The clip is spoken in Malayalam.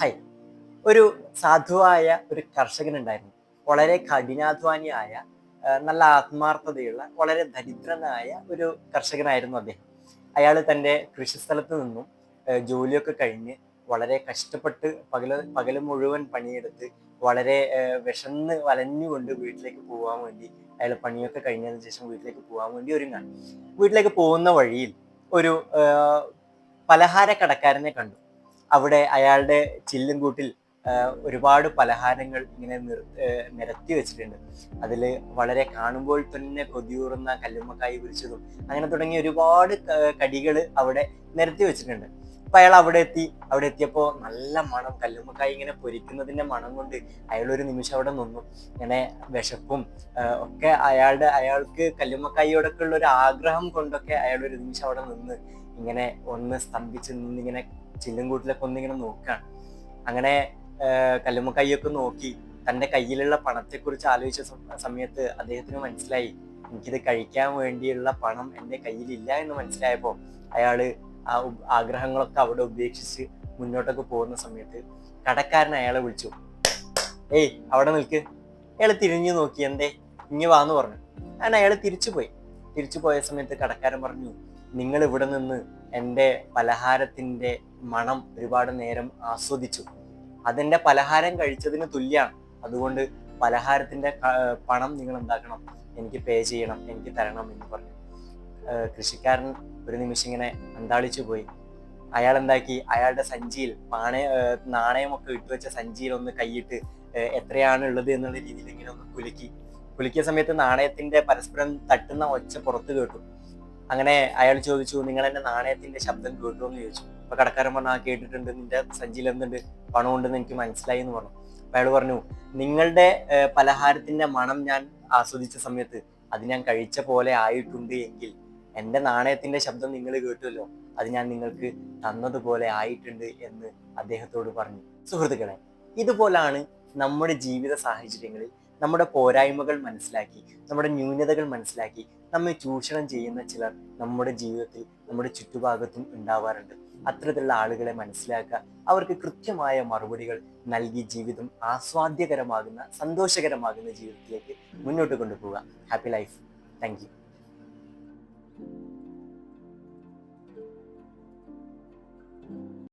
ഹായ്. ഒരു സാധുവായ ഒരു കർഷകനുണ്ടായിരുന്നു. വളരെ കഠിനാധ്വാനിയായ നല്ല ആത്മാർത്ഥതയുള്ള വളരെ ദരിദ്രനായ ഒരു കർഷകനായിരുന്നു അദ്ദേഹം. അയാൾ തന്റെ കൃഷിസ്ഥലത്ത് നിന്നും ജോലിയൊക്കെ കഴിഞ്ഞ് വളരെ കഷ്ടപ്പെട്ട് പകൽ പകൽ മുഴുവൻ പണിയെടുത്ത് വളരെ വിഷന്ന് വലഞ്ഞുകൊണ്ട് വീട്ടിലേക്ക് പോകാൻ വേണ്ടി അയാൾ പണിയൊക്കെ കഴിഞ്ഞതിന് ശേഷം വീട്ടിലേക്ക് പോകാൻ വേണ്ടി ഒരുങ്ങാണ്. വീട്ടിലേക്ക് പോകുന്ന വഴിയിൽ ഒരു പലഹാര കടക്കാരനെ കണ്ടു. അവിടെ അയാളുടെ ചില്ലും കൂട്ടിൽ ഒരുപാട് പലഹാരങ്ങൾ ഇങ്ങനെ നിരത്തി വെച്ചിട്ടുണ്ട്. അതിൽ വളരെ കാണുമ്പോൾ തന്നെ കൊതിയൂറുന്ന കല്ലുമ്മക്കായി പൊരിച്ചതും അങ്ങനെ തുടങ്ങിയ ഒരുപാട് കടികൾ അവിടെ നിരത്തി വെച്ചിട്ടുണ്ട്. അപ്പൊ അയാൾ അവിടെ എത്തി. അവിടെ എത്തിയപ്പോൾ നല്ല മണം. കല്ലുമ്മക്കായി ഇങ്ങനെ പൊരിക്കുന്നതിന്റെ മണം കൊണ്ട് അയാൾ ഒരു നിമിഷം അവിടെ നിന്നു. ഇങ്ങനെ വിശപ്പും ഒക്കെ അയാളുടെ അയാൾക്ക് കല്ലുമ്മക്കായിയോടൊക്കെ ഉള്ള ഒരു ആഗ്രഹം കൊണ്ടൊക്കെ അയാൾ ഒരു നിമിഷം അവിടെ നിന്ന് ഇങ്ങനെ ഒന്ന് സ്തംഭിച്ച് നിന്നിങ്ങനെ ചില്ലും കൂട്ടിലൊക്കെ ഒന്നിങ്ങനെ നോക്കുകയാണ് അങ്ങനെ കല്ലുമ്മക്കൈയൊക്കെ നോക്കി തന്റെ കയ്യിലുള്ള പണത്തെക്കുറിച്ച് ആലോചിച്ച സമയത്ത് അദ്ദേഹത്തിന് മനസ്സിലായി എനിക്കിത് കഴിക്കാൻ വേണ്ടിയുള്ള പണം എന്റെ കയ്യിലില്ല എന്ന് മനസ്സിലായപ്പോൾ അയാൾ ആ ആഗ്രഹങ്ങളൊക്കെ അവിടെ ഉപേക്ഷിച്ച് മുന്നോട്ടൊക്കെ പോകുന്ന സമയത്ത് കടക്കാരൻ അയാളെ വിളിച്ചു. ഏയ് അവിടെ നിൽക്ക്. അയാൾ തിരിഞ്ഞു നോക്കി എന്തേ ഇങ്ങ് വാന്ന് പറഞ്ഞു. അങ്ങനെ അയാൾ തിരിച്ചു പോയി തിരിച്ചു പോയ സമയത്ത് കടക്കാരൻ പറഞ്ഞു നിങ്ങൾ ഇവിടെ നിന്ന് എന്റെ പലഹാരത്തിന്റെ മണം ഒരുപാട് നേരം ആസ്വദിച്ചു. അതെന്റെ പലഹാരം കഴിച്ചതിന് തുല്യമാണ് അതുകൊണ്ട് പലഹാരത്തിന്റെ പണം നിങ്ങൾ എന്താക്കണം എനിക്ക് പേ ചെയ്യണം എനിക്ക് തരണം എന്ന് പറഞ്ഞു. കൃഷിക്കാരൻ ഒരു നിമിഷം ഇങ്ങനെ അന്താളിച്ചു പോയി. അയാൾ എന്താക്കി? അയാളുടെ സഞ്ചിയിൽ പാണയ നാണയമൊക്കെ നാണയമൊക്കെ ഇട്ടുവെച്ച സഞ്ചിയിൽ ഒന്ന് കൈയിട്ട് എത്രയാണ് ഉള്ളത് എന്നുള്ള രീതിയിൽ ഇങ്ങനെ ഒന്ന് കുലുക്കി. കുലുക്കിയ സമയത്ത് നാണയത്തിന്റെ പരസ്പരം തട്ടുന്ന ഒച്ച പുറത്ത് കേട്ടു. അങ്ങനെ അയാൾ ചോദിച്ചു നിങ്ങൾ എന്റെ നാണയത്തിന്റെ ശബ്ദം കേട്ടു എന്ന് ചോദിച്ചു. അപ്പൊ കടക്കാരൻ പറഞ്ഞു ആ കേട്ടിട്ടുണ്ട്. നിന്റെ സഞ്ചിയിൽ എന്തുണ്ട്? പണം ഉണ്ടെന്ന് എനിക്ക് മനസ്സിലായി എന്ന് പറഞ്ഞു. അപ്പൊ അയാൾ പറഞ്ഞു നിങ്ങളുടെ പലഹാരത്തിന്റെ മണം ഞാൻ ആസ്വദിച്ച സമയത്ത് അത് ഞാൻ കഴിച്ച പോലെ ആയിട്ടുണ്ട് എങ്കിൽ എന്റെ നാണയത്തിന്റെ ശബ്ദം നിങ്ങൾ കേട്ടുമല്ലോ അത് ഞാൻ നിങ്ങൾക്ക് തന്നതുപോലെ ആയിട്ടുണ്ട് എന്ന് അദ്ദേഹത്തോട് പറഞ്ഞു. സുഹൃത്തുക്കളെ ഇതുപോലാണ് നമ്മുടെ ജീവിത സാഹചര്യങ്ങളിൽ നമ്മുടെ പോരായ്മകൾ മനസ്സിലാക്കി നമ്മുടെ ന്യൂനതകൾ മനസ്സിലാക്കി നമ്മെ ചൂഷണം ചെയ്യുന്ന ചിലർ നമ്മുടെ ജീവിതത്തിൽ നമ്മുടെ ചുറ്റുഭാഗത്തും ഉണ്ടാവാറുണ്ട്. അത്തരത്തിലുള്ള ആളുകളെ മനസ്സിലാക്കുക അവർക്ക് കൃത്യമായ മറുപടികൾ നൽകി ജീവിതം ആസ്വാദ്യകരമാകുന്ന സന്തോഷകരമാകുന്ന ജീവിതത്തിലേക്ക് മുന്നോട്ട് കൊണ്ടുപോവുക. Happy life thank